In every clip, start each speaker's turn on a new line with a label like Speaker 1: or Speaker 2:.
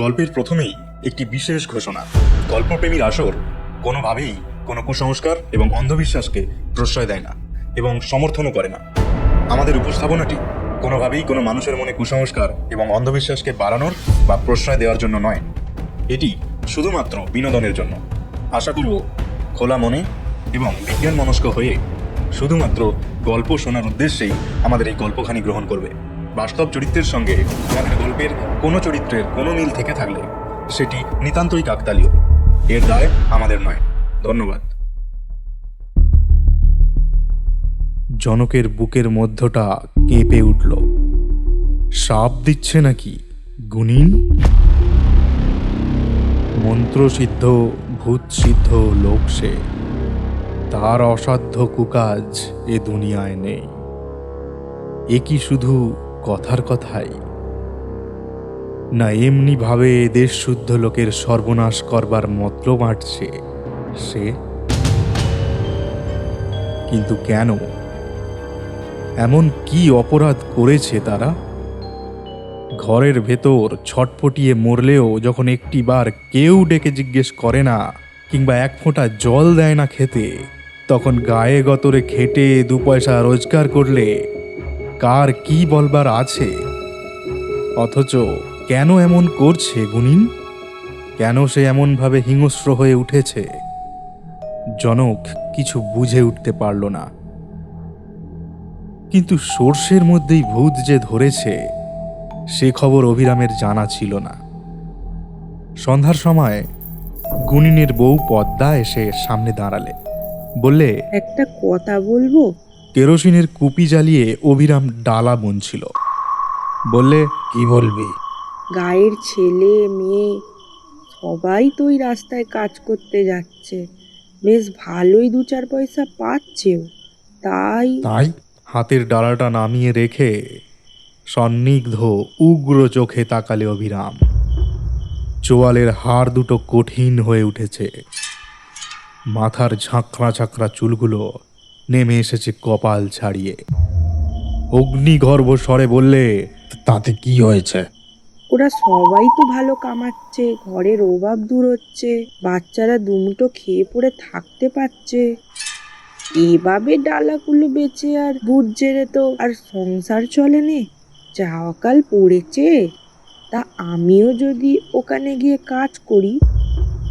Speaker 1: গল্পের প্রথমেই একটি বিশেষ ঘোষণা। গল্পপ্রেমীর আসর কোনোভাবেই কোনো কুসংস্কার এবং অন্ধবিশ্বাসকে প্রশ্রয় দেয় না এবং সমর্থনও করে না। আমাদের উপস্থাপনাটি কোনোভাবেই কোনো মানুষের মনে কুসংস্কার এবং অন্ধবিশ্বাসকে বাড়ানোর বা প্রশ্রয় দেওয়ার জন্য নয়। এটি শুধুমাত্র বিনোদনের জন্য। আশা করব খোলা মনে এবং বিজ্ঞান মনস্ক হয়ে শুধুমাত্র গল্প শোনার উদ্দেশ্যেই আমাদের এই গল্পখানি গ্রহণ করবে। বাস্তব চরিত্রের সঙ্গে গল্পের কোনো চরিত্রের কোনো মিল থেকে থাকলে সেটি নিতান্তই কাকতালীয়। এর দায় আমাদের নয়। ধন্যবাদ।
Speaker 2: জনকের বুকের মধ্যটা কেঁপে উঠল। সাপ দিচ্ছে নাকি গুনিন মন্ত্রসিদ্ধ ভূতসিদ্ধ লোক সে। তার অসাধ্য কুকাজ এ দুনিয়ায় নেই। এ কি শুধু কথার কথাই। না এমনি ভাবে দেশ শুদ্ধ লোকের সর্বনাশ করবার মতলব আঁটছে সে। কিন্তু কেন? এমন কি অপরাধ করেছে তারা? ঘরের ভেতর ছটপটিয়ে মরলেও যখন একটিবার কেউ ডেকে জিজ্ঞেস করে না, কিংবা এক ফোঁটা জল দেয় না খেতে, তখন গায়ে গতরে খেটে দু পয়সা রোজগার করলে কার কি বলবার আছে? অথচ কেন এমন করছে গুনিন কেন সে এমনভাবে হিংস্র হয়ে উঠেছে? জনক কিছু বুঝে উঠতে পারল না। কিন্তু সর্ষের মধ্যেই ভূত যে ধরেছে, সে খবর অভিরামের জানা ছিল না। সন্ধ্যার সময় গুনিনের বউ পদ্মা এসে সামনে দাঁড়ালে। বললে,
Speaker 3: একটা কথা বলব?
Speaker 2: কেরোসিনের কুপি জ্বালিয়ে অভিরাম ডালা বুনছিল। বললে কি বলবি?
Speaker 3: গায়ের ছেলে মেয়ে সবাই তো ওই রাস্তায় কাজ করতে যাচ্ছে। বেশ ভালোই দু চার পয়সা পাচ্ছেও। তাই
Speaker 2: তাই হাতের ডালাটা নামিয়ে রেখে সন্নিগ্ধ উগ্র চোখে তাকালে অভিরাম। চোয়ালের হাড় দুটো কঠিন হয়ে উঠেছে। মাথার ঝাঁকড়া ঝাঁকড়া চুলগুলো নেমে এসেছে কপাল ছাড়িয়ে। অগ্নিগর্ভ স্বরে বললে তাতে কি হয়েছে?
Speaker 3: ওরা সবাই তো ভালো কামাচ্ছে ঘরের অভাব দূর হচ্ছে বাচ্চারা দুমুটো খেয়ে পড়ে থাকতে পারছে। এভাবে ডালাগুলো বেচে আর বুট জেরে তো আর সংসার চলে নে যাওয়াকাল পড়েছে। তা আমিও যদি ওখানে গিয়ে কাজ করি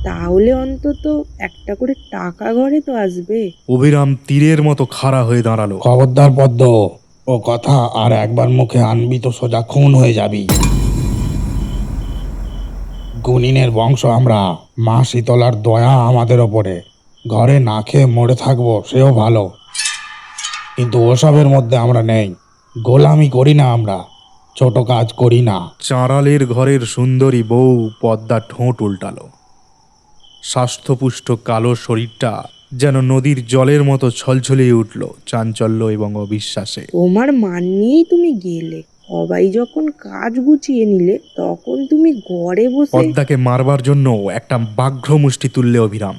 Speaker 3: তাহলে অন্তত একটা করে টাকা ঘরে তো আসবে।
Speaker 2: অভিরাম তীরের মতো খাড়া হয়ে দাঁড়াল।
Speaker 4: খবরদার পদ্ম ও কথা আর একবার মুখে আনবি তো সোজা খুন হয়ে যাবি। গুনিনের বংশ আমরা মা শীতলার দয়া আমাদের ওপরে। ঘরে না খেয়ে মরে থাকব সেও ভালো। কিন্তু ওসবের মধ্যে আমরা নেই। গোলামি করি না আমরা ছোট কাজ করি না।
Speaker 2: চাঁড়ালের ঘরের সুন্দরী বউ পদ্মা ঠোঁট উল্টালো। স্বাস্থ্যপুষ্ট কালো শরীরটা যেন নদীর জলের মতো ছলছলিয়ে উঠল চাঞ্চল্য এবং অবিশ্বাসে।
Speaker 3: তোমার মান নিয়েই তুমি গেলে। সবাই যখন কাজ গুছিয়ে নিলে তখন তুমি ঘরে বসে
Speaker 2: পদ্মাকে মারবার জন্য একটা বাঘ্র মুষ্টি তুললে অভিরাম।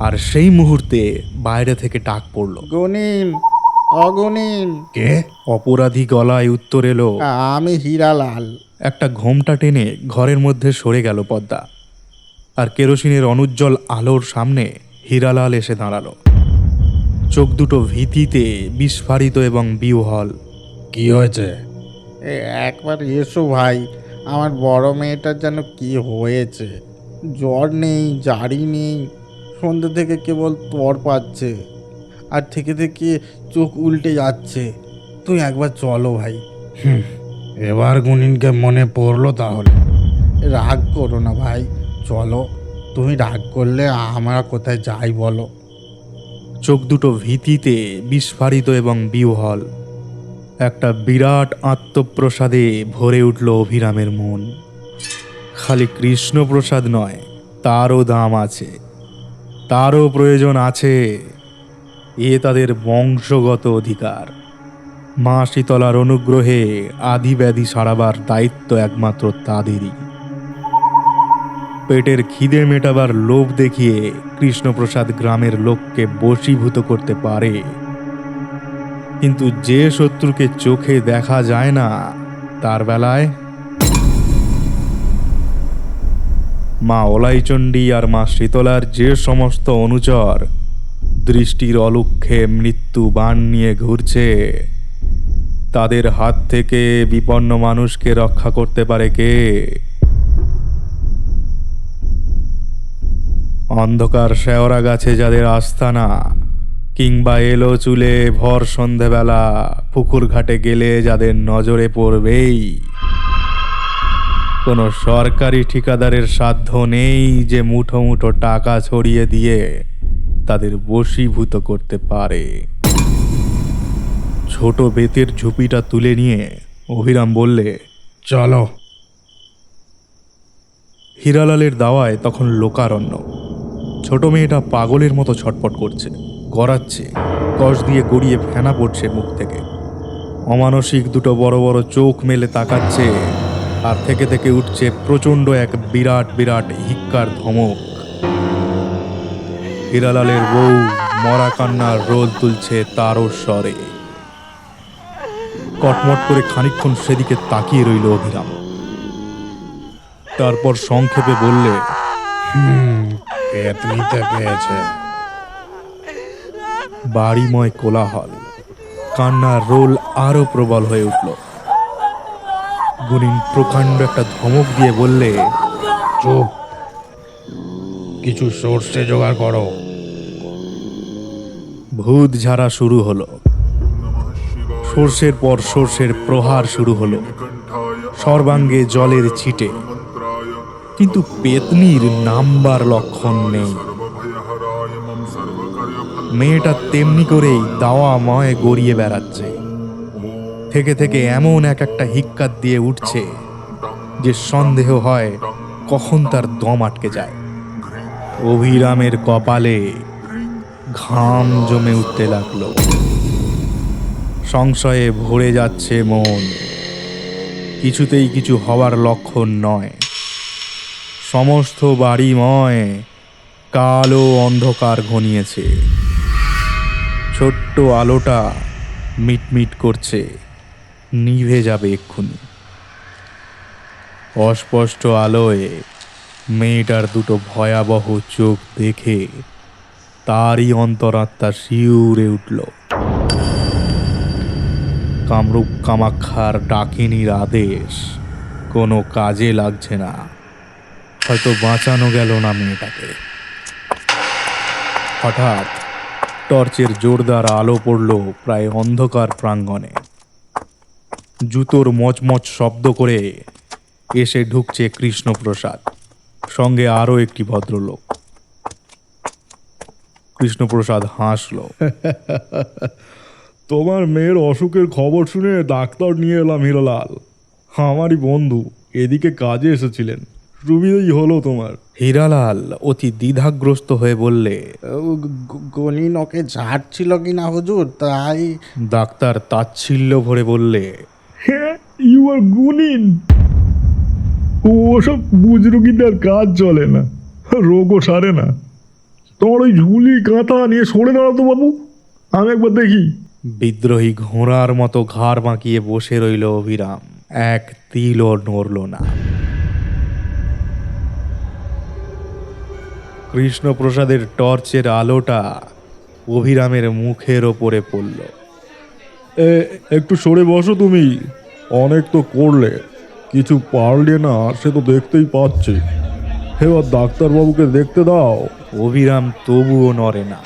Speaker 2: আর সেই মুহূর্তে বাইরে থেকে ডাক পড়ল।
Speaker 5: গুনিন অগুনিন
Speaker 2: কে? অপরাধী গলায় উত্তর এলো
Speaker 5: আমি হীরালাল।
Speaker 2: একটা ঘোমটা টেনে ঘরের মধ্যে সরে গেল পদ্মা। আর কেরোসিনের অনুজ্জ্বল আলোর সামনে হীরালাল এসে দাঁড়াল। চোখ দুটো ভীতিতে বিস্ফারিত এবং বিহ্বল।
Speaker 4: কি হয়েছে?
Speaker 5: এ, একবার এসো ভাই আমার বড় মেয়েটার যেন কি হয়েছে। জ্বর নেই জারি নেই সন্ধ্যে থেকে কেবল তর পাচ্ছে আর থেকে থেকে চোখ উল্টে যাচ্ছে। তুই একবার চলো ভাই।
Speaker 4: এবার গুনিনকে মনে পড়ল তাহলে।
Speaker 5: রাগ করো না ভাই চলো, তুমি রাগ করলে আমরা কোথায় যাই বলো।
Speaker 2: চোখ দুটো ভীতিতে বিস্ফারিত এবং বিহ্বল। একটা বিরাট আত্মপ্রসাদে ভরে উঠল অভিরামের মন। খালি কৃষ্ণপ্রসাদ নয়, তারও দাম আছে। তারও প্রয়োজন আছে, এ তাদের বংশগত অধিকার। মা শীতলার অনুগ্রহে আদি ব্যাধি সারাবার দায়িত্ব একমাত্র তাদেরই। পেটের খিদে মেটাবার লোভ দেখিয়ে কৃষ্ণপ্রসাদ গ্রামের লোককে বশীভূত করতে পারে। কিন্তু যে শত্রুকে চোখে দেখা যায় না, তার বেলায় মা ওলাইচণ্ডী আর মা শীতলার যে সমস্ত অনুচর দৃষ্টির অলুক্ষে মৃত্যু বান নিয়ে ঘুরছে, তাদের হাত থেকে বিপন্ন মানুষকে রক্ষা করতে পারে কে? অন্ধকার শেওড়া গাছে যাদের আস্থানা কিংবা এলো চুলে ভর সন্ধেবেলা, পুকুর ঘাটে গেলে যাদের নজরে পড়বেই। কোনো সরকারি ঠিকাদারের সাধ্য নেই যে মুঠো মুঠো টাকা ছড়িয়ে দিয়ে তাদের বশীভূত করতে পারে। ছোট বেতের ঝুপিটা তুলে নিয়ে অভিরাম বললে,
Speaker 4: চলো।
Speaker 2: হীরালালের দাওয়ায় তখন লোকারণ্য। ছোট মেয়েটা পাগলের মতো ছটপট করছে, গড়াচ্ছে, কষ দিয়ে গড়িয়ে ফেনা পড়ছে মুখ থেকে। অমানসিক দুটো বড় বড় চোখ মেলে তাকাচ্ছে, আর থেকে থেকে উঠছে প্রচণ্ড এক বিরাট বিরাট হিক্কার ধমক। হীরালালের বউ মরা কান্নার রোল তুলছে তারও স্বরে। কটমট করে খানিকক্ষণ সেদিকে তাকিয়ে রইল অভিরাম। তারপর সংক্ষেপে বললে
Speaker 4: পেট নিতে পেয়েছে।
Speaker 2: বাড়িময় কোলাহল। কান্নার রোল আরও প্রবল হয়ে উঠল। গুনিন প্রকাণ্ড একটা ধমক দিয়ে বললে,
Speaker 4: চুপ। কিছু সর্ষে জোগাড় করো।
Speaker 2: ভূত ঝাড়া শুরু হলো। সর্ষের পর সর্ষের প্রহার শুরু হলো। সর্বাঙ্গে জলের ছিটে। কিন্তু পেতনির নাম্বার লক্ষণ নেই। মেয়েটা তেমনি করেই দাওয়াময় গড়িয়ে বেড়াচ্ছে। থেকে থেকে এমন এক একটা হিক্কার দিয়ে উঠছে যে সন্দেহ হয় কখন তার দম আটকে যায়। অভিরামের কপালে ঘাম জমে উঠতে লাগল। সংশয়ে ভরে যাচ্ছে মন। কিছুতেই কিছু হওয়ার লক্ষণ নয়। সমস্ত বাড়িময় কালো অন্ধকার ঘনিয়েছে। ছোট্ট আলোটা মিটমিট করছে, নিভে যাবে এক্ষুনি। অস্পষ্ট আলোয় মেয়েটার দুটো ভয়াবহ চোখ দেখে তারই অন্তরাত্মা শিউরে উঠল। কামরূপ কামাক্ষার ডাকিনীর আদেশ কোনো কাজে লাগছে না। হয়তো বাঁচানো গেল না মেয়েটাকে। হঠাৎ টর্চের জোরদার আলো পড়ল প্রায় অন্ধকার প্রাঙ্গণে। জুতোর মচমচ শব্দ করে এসে ঢুকছে কৃষ্ণপ্রসাদ, সঙ্গে আরও একটি ভদ্রলোক। কৃষ্ণপ্রসাদ হাসল।
Speaker 6: তোমার মেয়ের অসুখের খবর শুনে ডাক্তার নিয়ে এলাম হিরলাল। আমারই বন্ধু, এদিকে কাজে এসেছিলেন। সুবিধেই হলো তোমার।
Speaker 2: হীরালাল অতি দ্বিধাগ্রস্ত হয়ে বললে
Speaker 5: গণিন ওকে ঝাড়ছিল কি না হুজুর? তাই
Speaker 2: ডাক্তার তাচ্ছিল্য ভরে বললে
Speaker 6: হ্যাঁ ইউ আর গুনিন ওসব বুজরুগিদের কাজ চলে না রোগও সারে না। তোমার ওই ঝুলি কাঁথা নিয়ে সরে দাঁড়াতো বাবু আমি একবার দেখি।
Speaker 2: বিদ্রোহী ঘোড়ার মতো ঘাড় বাঁকিয়ে বসে রইল অভিরাম এক তিলও নড়ল না। কৃষ্ণপ্রসাদের টর্চের আলোটা অভিরামের মুখের ওপরে পড়ল।
Speaker 6: এ একটু সরে বসো তুমি। অনেক তো করলে কিছু পারলে না সে তো দেখতেই পাচ্ছি। এবার ডাক্তারবাবুকে দেখতে দাও।
Speaker 2: অভিরাম তবুও নড়ে না।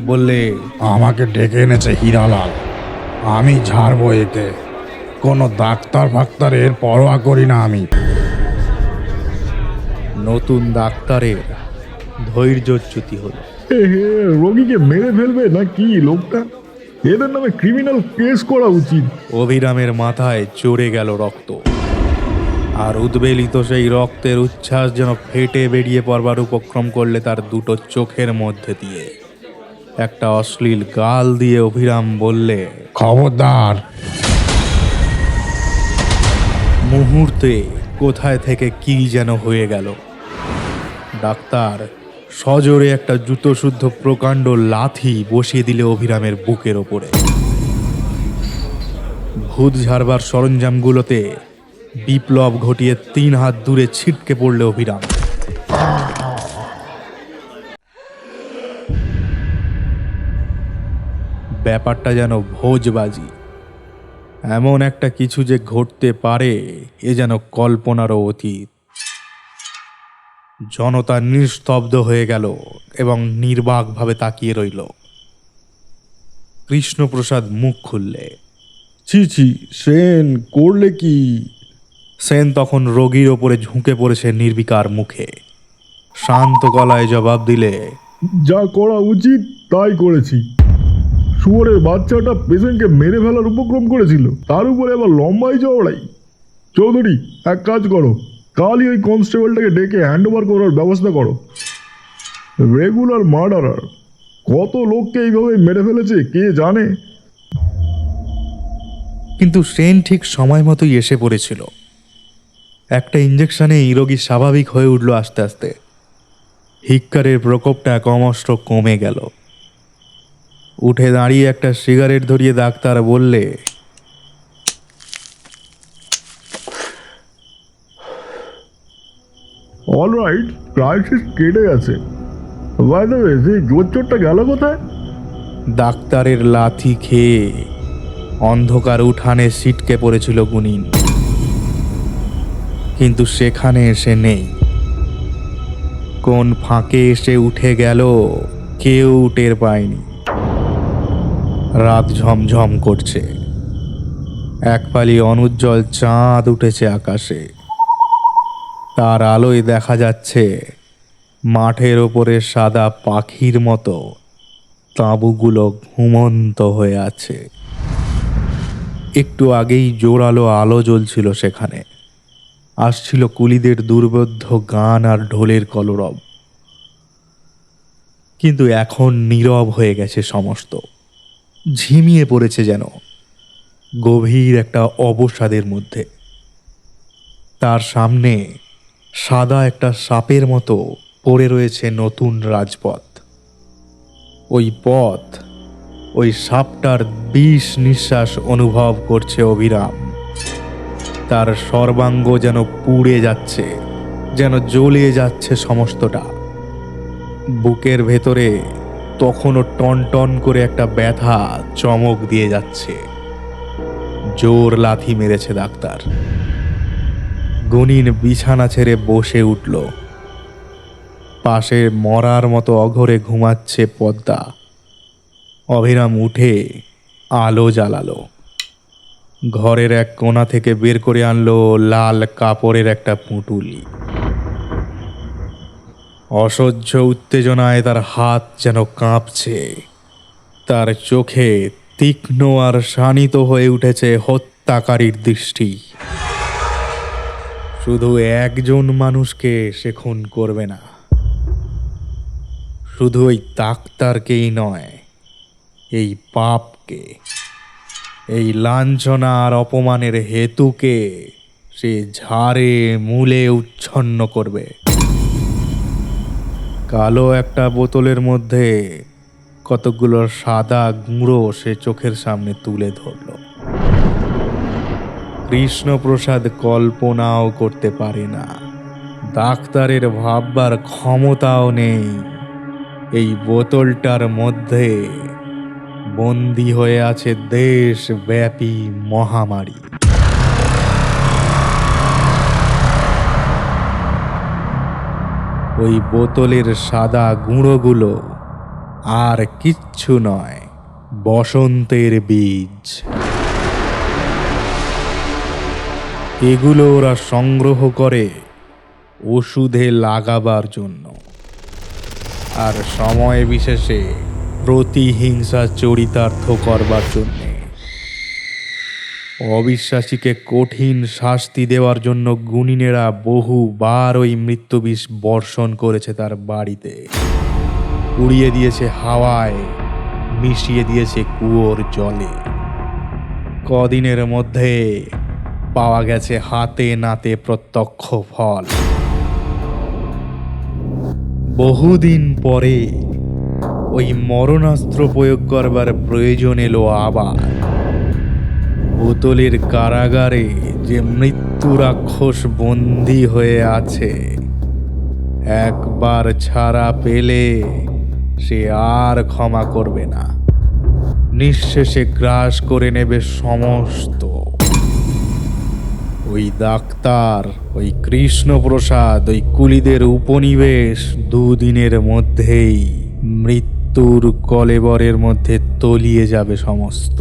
Speaker 2: বললে
Speaker 4: আমাকে ডেকে এনেছে হীরালাল। আমি ঝাড়বো এতে কোনো ডাক্তার ফাক্তারের পরোয়া করি না আমি।
Speaker 2: নতুন ডাক্তারের ধৈর্যচ্যুতি হলো।
Speaker 6: রোগীকে মেরে ফেলবে না কি লোকটা? এদের নামে ক্রিমিনাল কেস করা উচিত।
Speaker 2: অভিরামের মাথায় চড়ে গেল রক্ত। আর উদ্বেলিত সেই রক্তের উচ্ছ্বাস যেন ফেটে বেরিয়ে পড়বার উপক্রম করলে তার দুটো চোখের মধ্যে দিয়ে। একটা অশ্লীল গাল দিয়ে অভিরাম বললে
Speaker 4: খবরদার।
Speaker 2: মুহূর্তে কোথায় থেকে কি যেন হয়ে গেল। ডাক্তার। সজোরে একটা জুতো শুদ্ধ প্রকাণ্ড লাথি বসিয়ে দিলে অভিরামের বুকের ওপরে। ভূত ঝাড়বার সরঞ্জামগুলোতে বিপ্লব ঘটিয়ে তিন হাত দূরে ছিটকে পড়লে অভিরাম। ব্যাপারটা যেন ভোজবাজি। এমন একটা কিছু যে ঘটতে পারে, এ যেন কল্পনারও অতীত। জনতা নিস্তব্ধ হয়ে গেল এবং নির্বাকভাবে তাকিয়ে রইল। কৃষ্ণপ্রসাদ মুখ খুললে।
Speaker 6: ছি ছি সেন করলে কি?
Speaker 2: সেন তখন রোগীর ওপরে ঝুঁকে পড়েছে নির্বিকার মুখে। শান্ত গলায় জবাব দিলে
Speaker 6: যা করা উচিত তাই করেছি। শুয়োরের বাচ্চাটা পেশেন্টকে মেরে ফেলার উপক্রম করেছিল। তার উপরে আবার লম্বাই চওড়াই। চৌধুরী এক কাজ করো। কালই ওই কনস্টেবলটাকে ডেকে হ্যান্ড ওভার করার ব্যবস্থা করো। Regular murderer. কত লোককে এইভাবে মেরে ফেলেছে, কে জানে?
Speaker 2: কিন্তু সেন ঠিক সময় মতোই এসে পড়েছিল। একটা ইঞ্জেকশনে এই রোগী স্বাভাবিক হয়ে উঠল আস্তে আস্তে। হিক্কারের প্রকোপটা ক্রমশ কমে গেল। উঠে দাঁড়িয়ে একটা সিগারেট ধরিয়ে ডাক্তার বললে
Speaker 6: অল রাইট ক্রাইসিস কেটে গেছে। বাই দ্য ওয়ে সেই জোর চোরটা গেল কোথায়?
Speaker 2: ডাক্তারের লাথি খেয়ে অন্ধকার উঠানে সিটকে পড়েছিল গুনিন কিন্তু সেখানে এসে নেই। কোন ফাঁকে এসে উঠে গেল, কেউ টের পায়নি। রাত ঝমঝম করছে। এক পালি অনুজ্জ্বল চাঁদ উঠেছে আকাশে। তার আলোয় দেখা যাচ্ছে মাঠের ওপরে সাদা পাখির মতো। তাঁবুগুলো ঘুমন্ত হয়ে আছে। একটু আগেই জোরালো আলো জ্বলছিল সেখানে। আসছিল কুলিদের দুর্বোধ্য গান আর ঢোলের কলরব। কিন্তু এখন নীরব হয়ে গেছে সমস্ত। ঝিমিয়ে পড়েছে যেন। গভীর একটা অবসাদের মধ্যে। তার সামনে সাদা একটা সাপের মতো পড়ে রয়েছে নতুন রাজপথ। ওই পথ, ওই সাপটার বিষ নিঃশ্বাস অনুভব করছে অভিরাম। তার সর্বাঙ্গ যেন পুড়ে যাচ্ছে, যেন জ্বলে যাচ্ছে সমস্তটা। বুকের ভেতরে তখনও টন টন করে একটা ব্যথা চমক দিয়ে যাচ্ছে। জোর লাথি মেরেছে ডাক্তার। গুনিন বিছানা ছেড়ে বসে উঠল। পাশে মরার মতো অঘরে ঘুমাচ্ছে পদ্মা। অভিরাম উঠে আলো জ্বালালো। ঘরের এক কোণা থেকে বের করে আনলো লাল কাপড়ের একটা পুঁটুলি। অসহ্য উত্তেজনায় তার হাত যেন কাঁপছে। তার চোখে তীক্ষ্ণ আর শানিত হয়ে উঠেছে হত্যাকারীর দৃষ্টি। শুধু একজন মানুষকে সে খুন করবে না। শুধু ওই ডাক্তারকেই নয়, এই পাপকে, এই লাঞ্ছনা আর অপমানের হেতুকে সে ঝাড়ে, মূলে, উচ্ছন্ন করবে। কালো একটা বোতলের মধ্যে কতগুলো সাদা গুঁড়ো সে চোখের সামনে তুলে ধরল। কৃষ্ণপ্রসাদ কল্পনাও করতে পারে না। ডাক্তারের ভাববার ক্ষমতাও নেই। এই বোতলটার মধ্যে বন্দি হয়ে আছে দেশব্যাপী মহামারী। ওই বোতলের সাদা গুঁড়োগুলো আর কিচ্ছু নয়, বসন্তের বীজ। এগুলো ওরা সংগ্রহ করে ওষুধে লাগাবার জন্য। আর সময় বিশেষে প্রতিহিংসা চরিতার্থ করবার জন্যে। অবিশ্বাসীকে কঠিন শাস্তি দেওয়ার জন্য গুণিনেরা বহুবার ওই মৃত্যুবিষ বর্ষণ করেছে তার বাড়িতে। উড়িয়ে দিয়েছে হাওয়ায়, মিশিয়ে দিয়েছে কুয়োর জলে। কদিনের মধ্যে পাওয়া গেছে হাতে নাতে প্রত্যক্ষ ফল। বহুদিন পরে ওই মরণাস্ত্র প্রয়োগ করবার প্রয়োজন এলো আবার। বোতলের কারাগারে যে মৃত্যু রাক্ষস বন্দী হয়ে আছে, একবার ছাড়া পেলে সে আর ক্ষমা করবে না। নিঃশেষে গ্রাস করে নেবে সমস্ত ওই ডাক্তার, ওই কৃষ্ণপ্রসাদ, ওই কুলিদের উপনিবেশ দুদিনের মধ্যেই মৃত্যুর কলেবরের মধ্যে তলিয়ে যাবে সমস্ত।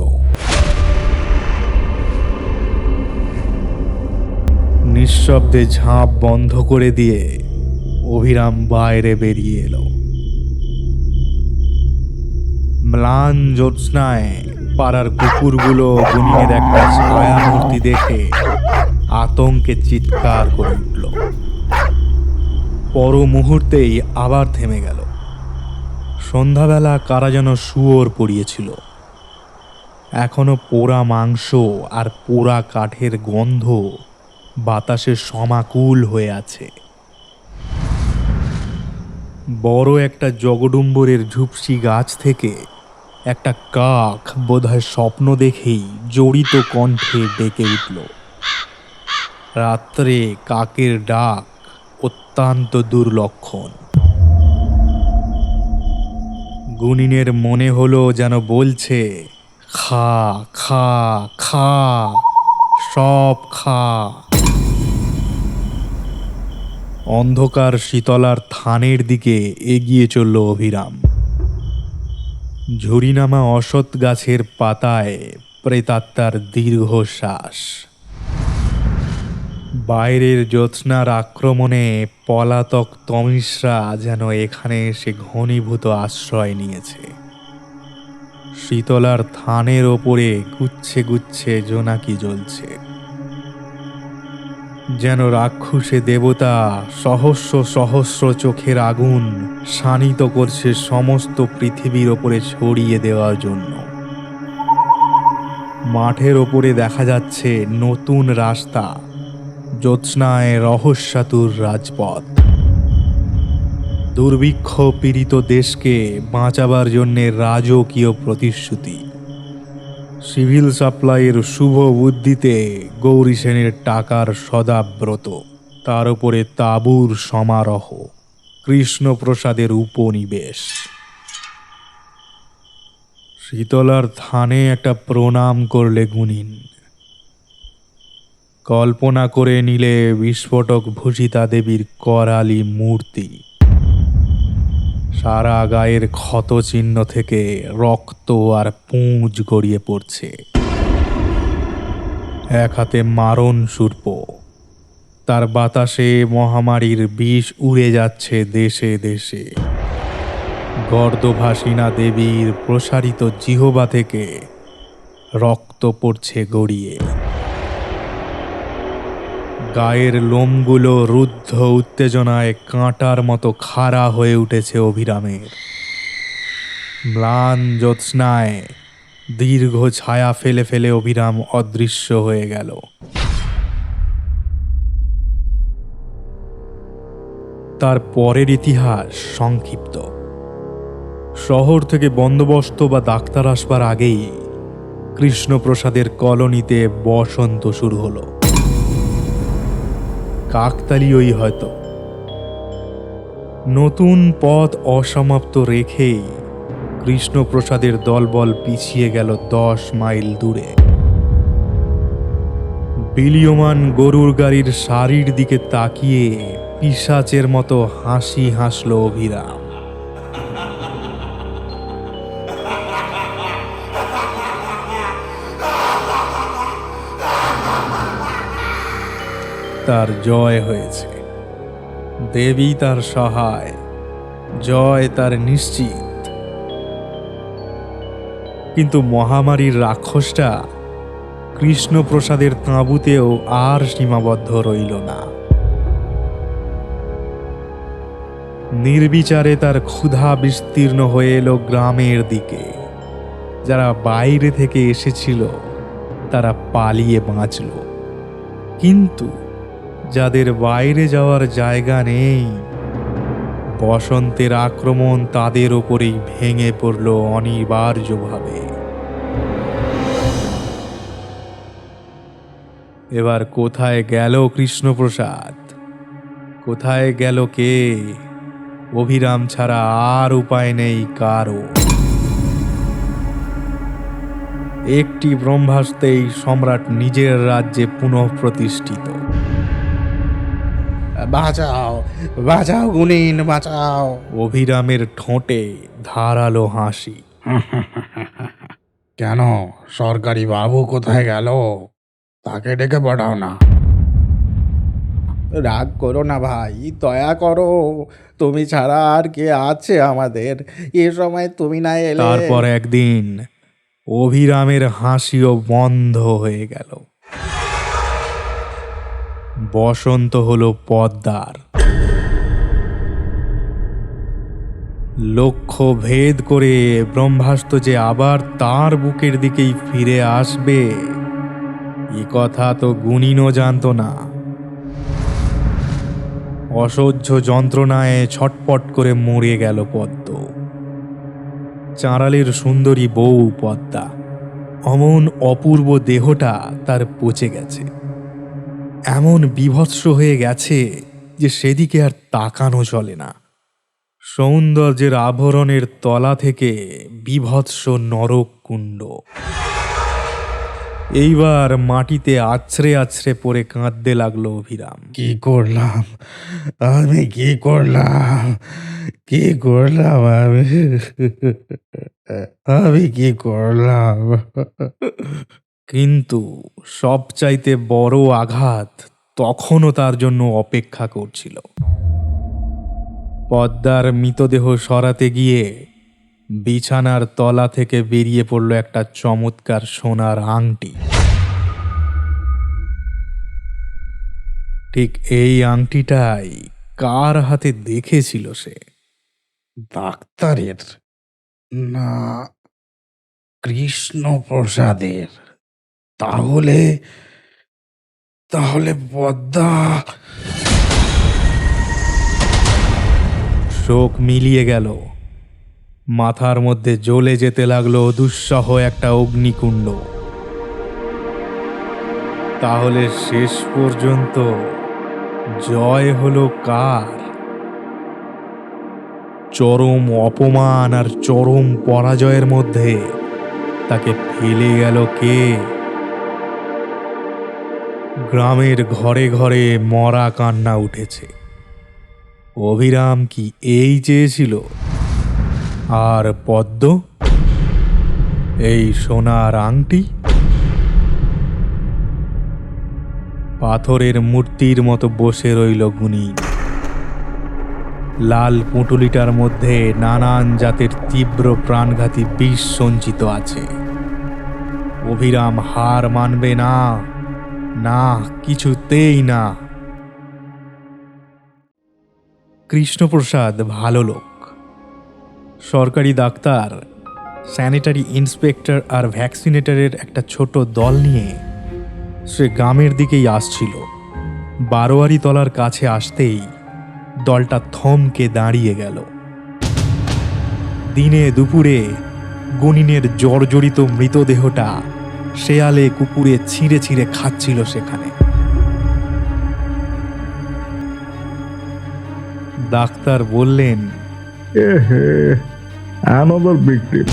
Speaker 2: নিঃশব্দে ঝাঁপ বন্ধ করে দিয়ে অভিরাম বাইরে বেরিয়ে এলো। ম্লান জ্যোৎস্নায় পাড়ার কুকুরগুলো গুনিনের একটা ছায়া মূর্তি দেখে আতঙ্কে চিৎকার করে উঠল। পর মুহূর্তেই আবার থেমে গেল। সন্ধ্যাবেলা কারা যেন শুয়োর পড়িয়েছিল। এখনও পোড়া মাংস আর পোড়া কাঠের গন্ধ বাতাসে সমাকুল হয়ে আছে। বড় একটা জগডুম্বরের ঝুপসি গাছ থেকে একটা কাক বোধহয় স্বপ্ন দেখেই জড়িত কণ্ঠে ডেকে উঠল। রাত্রে কাকের ডাক অত্যন্ত দুর্লক্ষণ। গুনিনের মনে হলো যেন বলছে, খা খা খা, সব খা। অন্ধকার শীতলার থানের দিকে এগিয়ে চলল অভিরাম। ঝুরিনামা অসৎ গাছের পাতায় প্রেতাত্মার দীর্ঘশ্বাস। বাইরের জ্যোৎস্নার আক্রমণে পলাতক তমিশরা যেন এখানে এসে ঘনীভূত আশ্রয় নিয়েছে। শীতলার থানের ওপরে গুচ্ছে গুচ্ছে জোনাকি জ্বলছে। যেন রাক্ষসে দেবতা সহস্র সহস্র চোখের আগুন শানিত করছে সমস্ত পৃথিবীর ওপরে ছড়িয়ে দেওয়ার জন্য। মাঠের ওপরে দেখা যাচ্ছে নতুন রাস্তা। জ্যোৎস্নায় রহস্যাতুর রাজপথ। দুর্ভিক্ষ পীড়িত দেশকে বাঁচাবার জন্যে রাজকীয় প্রতিশ্রুতি। সিভিল সাপ্লাইয়ের শুভ বুদ্ধিতে গৌরী সেনের টাকার সদাব্রত, তার উপরে তাঁবুর সমারোহ, কৃষ্ণপ্রসাদের উপনিবেশ। শীতলার থানে একটা প্রণাম করলে গুনিন কল্পনা করে নিলে বিস্ফোটক ভূষিতা দেবীর করালি মূর্তি। সারা গায়ের ক্ষত চিহ্ন থেকে রক্ত আর পুঁজ গড়িয়ে পড়ছে। এক হাতে মারণ সূর্প, তার বাতাসে মহামারীর বিষ উড়ে যাচ্ছে দেশে দেশে। গর্দভাসিনা দেবীর প্রসারিত জিহবা থেকে রক্ত পড়ছে গড়িয়ে। গায়ের লোমগুলো রুদ্ধ উত্তেজনায় কাঁটার মতো খাড়া হয়ে উঠেছে অভিরামের। ম্লান জ্যোৎস্নায় দীর্ঘ ছায়া ফেলে ফেলে অভিরাম অদৃশ্য হয়ে গেল। তার পরের ইতিহাস সংক্ষিপ্ত। শহর থেকে বন্দোবস্ত বা ডাক্তার আসবার আগেই কৃষ্ণপ্রসাদের কলোনিতে বসন্ত শুরু হলো। কাকতালীয়ই হয়তো। নতুন পথ অসমাপ্ত রেখেই কৃষ্ণপ্রসাদের দলবল পিছিয়ে গেল দশ মাইল দূরে। বিলিয়মান গরুর গাড়ির শাড়ির দিকে তাকিয়ে পিসাচের মতো হাসি হাসল অভিরাম। তার জয় হয়েছে। দেবী তার সহায়, জয় তার নিশ্চিত। কিন্তু মহামারীর রাক্ষসটা কৃষ্ণপ্রসাদের তাঁবুতেও আর সীমাবদ্ধ রইল না। নির্বিচারে তার ক্ষুধা বিস্তীর্ণ হয়ে এলো গ্রামের দিকে। যারা বাইরে থেকে এসেছিল, তারা পালিয়ে বাঁচল। কিন্তু যাদের বাইরে যাওয়ার জায়গা নেই। বসন্তের আক্রমণ তাদের ওপরেই ভেঙে পড়ল অনিবার্যভাবে। এবার কোথায় গেল কৃষ্ণপ্রসাদ? কোথায় গেল কে? অভিরাম ছাড়া আর উপায় নেই কারও। একটি ব্রহ্মাস্তেই সম্রাট নিজের রাজ্যে পুনঃ প্রতিষ্ঠিত
Speaker 5: বাঁচাও বাঁচাও গুনিন বাঁচাও।
Speaker 2: অভিরামের ঠোঁটে ধারালো হাসি।
Speaker 4: কেন? সরকারি বাবু কোথায় গেল? তাকে ডেকে পাঠাও না।
Speaker 5: রাগ করো না ভাই দয়া করো। তুমি ছাড়া আর কে আছে আমাদের। এ সময় তুমি না এলে
Speaker 2: তারপর একদিন অভিরামের হাসিও বন্ধ হয়ে গেল। বসন্ত হল পদ্মার। লক্ষ্য ভেদ করে ব্রহ্মাস্ত্র যে আবার তার বুকের দিকেই ফিরে আসবে, এ কথা তো গুণিনও জানতো না। অসহ্য যন্ত্রণায় ছটপট করে মরে গেল পদ্ম। চাঁড়ালের সুন্দরী বউ পদ্মা। অমন অপূর্ব দেহটা তার পচে গেছে। এমন বিভৎস হয়ে গেছে যে সেদিকে আর তাকানো চলে না। সৌন্দর্যের আভরণের তলা থেকে বিভৎস নরক কুণ্ড এইবার মাটিতে আছড়ে আছড়ে পড়ে কাঁদতে লাগল অভিরাম।
Speaker 4: কি করলাম? আমি কি করলাম? কি করলাম আমি? আমি কি করলাম?
Speaker 2: কিন্তু সবচাইতে বড় আঘাত তখনও তার জন্য অপেক্ষা করছিল। পদ্মার মৃতদেহ সরাতে গিয়ে বিছানার তলা থেকে বেরিয়ে পড়ল একটা চমৎকার সোনার আংটি। ঠিক এই আংটিটাই কার হাতে দেখেছিল সে?
Speaker 4: ডাক্তারের না কৃষ্ণ প্রসাদের তাহলে তাহলে পদ্মা।
Speaker 2: শোক মিলিয়ে গেল। মাথার মধ্যে জ্বলে যেতে লাগল দুঃসহ একটা অগ্নিকুণ্ড। তাহলে শেষ পর্যন্ত জয় হলো কার? চরম অপমান আর চরম পরাজয়ের মধ্যে তাকে ফেলে গেল কে? গ্রামের ঘরে ঘরে মরা কান্না উঠেছে। অভিরাম কি এই চেয়েছিল? আর পদ্ম? এই সোনার আংটি? পাথরের মূর্তির মতো বসে রইল গুণী। লাল পুঁটুলিটার মধ্যে নানান জাতের তীব্র প্রাণঘাতী বিষ সঞ্চিত আছে। অভিরাম হার মানবে না। না, কিছুতেই না। কৃষ্ণপ্রসাদ ভালো লোক। সরকারি ডাক্তার, স্যানিটারি ইন্সপেক্টর আর ভ্যাকসিনেটরের একটা ছোট দল নিয়ে সে গ্রামের দিকেই আসছিল। বারোয়ারি তলার কাছে আসতেই দলটা থমকে দাঁড়িয়ে গেল। দিনে দুপুরে গুনিনের জর্জরিত মৃতদেহটা শেয়ালে কুকুরে ছিঁড়ে ছিঁড়ে খাচ্ছিল সেখানে। ডাক্তার বললেন
Speaker 6: এ হে ভিক্টিম